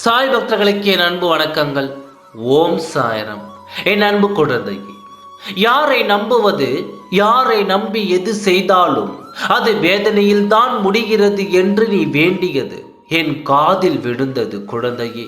சாய் பக்தர்களுக்கு என் அன்பு வணக்கங்கள். ஓம் சாயரம். என் அன்பு குழந்தை யாரை நம்புவது யாரை நம்பி எது செய்தாலும் அது வேதனையில் தான் முடிகிறது என்று நீ வேண்டியது. என் காதில் விழுந்தது குழந்தையே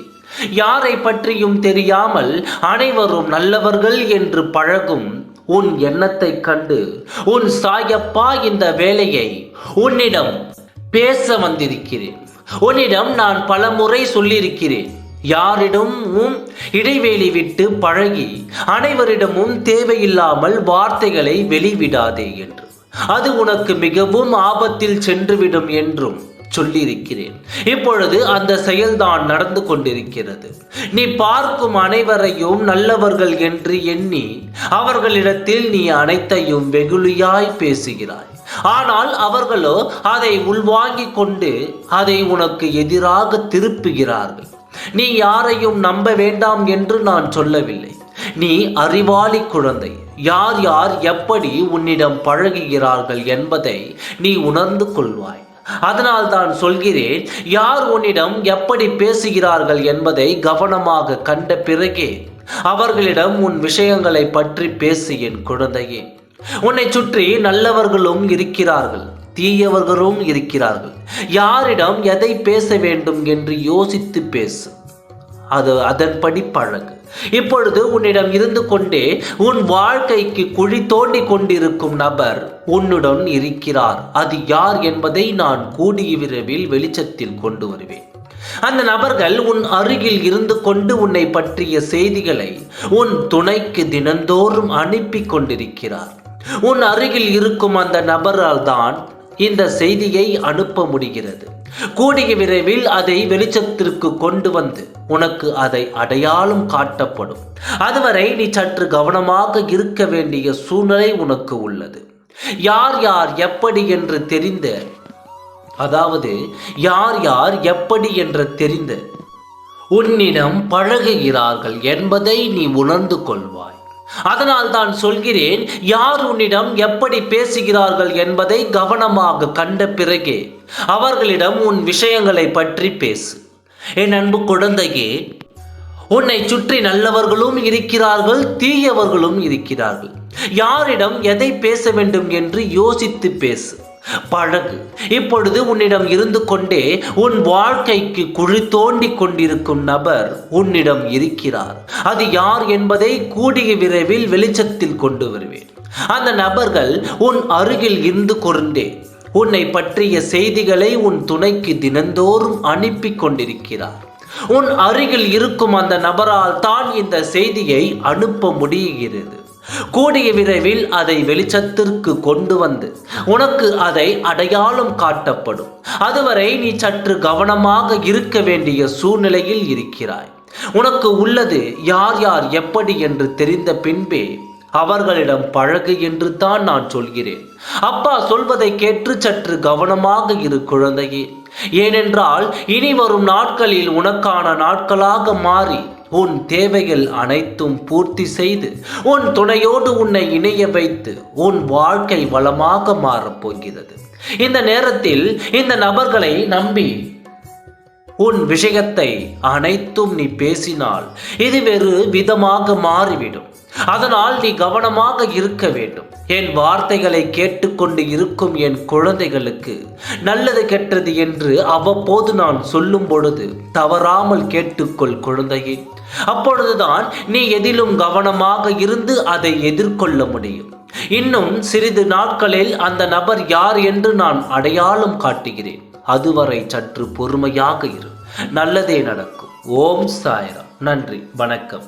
யாரை பற்றியும் தெரியாமல் அனைவரும் நல்லவர்கள் என்று பழகும் உன் எண்ணத்தைக் கண்டு உன் சாயப்பா இந்த வேலையை உன்னிடம் பேச வந்திருக்கிறேன். உன்னிடம் நான் பல முறை சொல்லியிருக்கிறேன். யாரிடமும் இடைவெளி விட்டு பழகி அனைவரிடமும் தேவையில்லாமல் வார்த்தைகளை வெளிவிடாதே என்று. அது உனக்கு மிகவும் ஆபத்தில் சென்றுவிடும் என்றும் சொல்லியிருக்கிறேன். இப்பொழுது அந்த செயல்தான் நடந்து கொண்டிருக்கிறது. நீ பார்க்கும் அனைவரையும் நல்லவர்கள் என்று எண்ணி அவர்களிடத்தில் நீ அனைத்தையும் வெகுளியாய் பேசுகிறாய். ஆனால் அவர்களோ அதை உள்வாங்கிக் கொண்டு அதை உனக்கு எதிராக திருப்புகிறார்கள். நீ யாரையும் நம்ப வேண்டாம் என்று நான் சொல்லவில்லை. நீ அறிவாளி குழந்தை. யார் யார் எப்படி உன்னிடம் பழகுகிறார்கள் என்பதை நீ உணர்ந்து கொள்வாய். அதனால் தான் சொல்கிறேன் யார் உன்னிடம் எப்படி பேசுகிறார்கள் என்பதை கவனமாக கண்ட பிறகே அவர்களிடம் உன் விஷயங்களை பற்றி பேசு என் குழந்தையே. உன்னை சுற்றி நல்லவர்களும் இருக்கிறார்கள் தீயவர்களும் இருக்கிறார்கள். யாரிடம் எதை பேச வேண்டும் என்று யோசித்து பேசு. அது அதன்படி பழகு. இப்பொழுது உன்னிடம் இருந்து கொண்டே உன் வாழ்க்கைக்கு குழி தோண்டி கொண்டிருக்கும் நபர் உன்னுடன் இருக்கிறார். அது யார் என்பதை நான் கூடிய விரைவில் வெளிச்சத்தில் கொண்டு வருவேன். அந்த நபர்கள் உன் அருகில் இருந்து கொண்டு உன்னை பற்றிய செய்திகளை உன் துணைக்கு தினந்தோறும் அனுப்பி கொண்டிருக்கிறார். உன் அருகில் இருக்கும் அந்த நபரால் தான் இந்த செய்தியை அனுப்ப முடிகிறது. கூடிய விரைவில் அதை வெளிச்சத்திற்கு கொண்டு வந்து உனக்கு அதை அடையாளம் காட்டப்படும். அதுவரை நீ சற்று கவனமாக இருக்க வேண்டிய சூழ்நிலை உனக்கு உள்ளது. யார் யார் எப்படி என்று தெரிந்த அதாவது யார் யார் எப்படி என்று தெரிந்த உன்னிடம் பழகுகிறார்கள் என்பதை நீ உணர்ந்து கொள்வாய். அதனால் தான் சொல்கிறேன் யார் உன்னிடம் எப்படி பேசுகிறார்கள் என்பதை கவனமாக கண்ட பிறகே அவர்களிடம் உன் விஷயங்களை பற்றி பேசு. என் அன்பு குழந்தையே உன்னை சுற்றி நல்லவர்களும் இருக்கிறார்கள் தீயவர்களும் இருக்கிறார்கள். யாரிடம் எதை பேச வேண்டும் என்று யோசித்து பேசு. பழகு. இப்பொழுது உன்னிடம் இருந்து கொண்டே உன் வாழ்க்கைக்கு குழி தோண்டி கொண்டிருக்கும் நபர் உன்னிடம் இருக்கிறார். அது யார் என்பதை கூடிய விரைவில் வெளிச்சத்தில் கொண்டு வருவேன். அந்த நபர்கள் உன் அருகில் இருந்து கொண்டே உன்னை பற்றிய செய்திகளை உன் துணைக்கு தினந்தோறும் அனுப்பி கொண்டிருக்கிறார். உன் அருகில் இருக்கும் அந்த நபரால் தான் இந்த செய்தியை அனுப்ப முடிகிறது. கூடிய விரைவில் அதை வெளிச்சத்திற்கு கொண்டு வந்து உனக்கு அதை அடையாளம் காட்டப்படும். அதுவரை நீ சற்று கவனமாக இருக்க வேண்டிய சூழ்நிலையில் இருக்கிறாய். உனக்கு உள்ளது யார் யார் எப்படி என்று தெரிந்த பின்பே அவர்களிடம் பழகு என்று தான் நான் சொல்கிறேன். அப்பா சொல்வதை கேட்டு சற்று கவனமாக இரு குழந்தையே. ஏனென்றால் இனி வரும் நாட்களில் உனக்கான நாட்களாக மாறி உன் தேவைகள் அனைத்தும் பூர்த்தி செய்து உன் துணையோடு உன்னை இணைய வைத்து உன் வாழ்க்கை வளமாக மாறப்போகிறது இந்த நேரத்தில் இந்த நபர்களை நம்பி உன் விஷயத்தை அனைத்தும் நீ பேசினால் இது வேறு விதமாக மாறிவிடும். அதனால் நீ கவனமாக இருக்க வேண்டும். என் வார்த்தைகளை கேட்டுக்கொண்டு இருக்கும் என் குழந்தைகளுக்கு நல்லது கெட்டது என்று அவ்வப்போது நான் சொல்லும் பொழுது தவறாமல் கேட்டுக்கொள் குழந்தையே. அப்பொழுதுதான் நீ எதிலும் கவனமாக இருந்து அதை எதிர்கொள்ள முடியும். இன்னும் சிறிது நாட்களில் அந்த நபர் யார் என்று நான் அடையாளம் காட்டுகிறேன். அதுவரை சற்று பொறுமையாக இரு. நல்லதே நடக்கும். ஓம் சாயரம். நன்றி. வணக்கம்.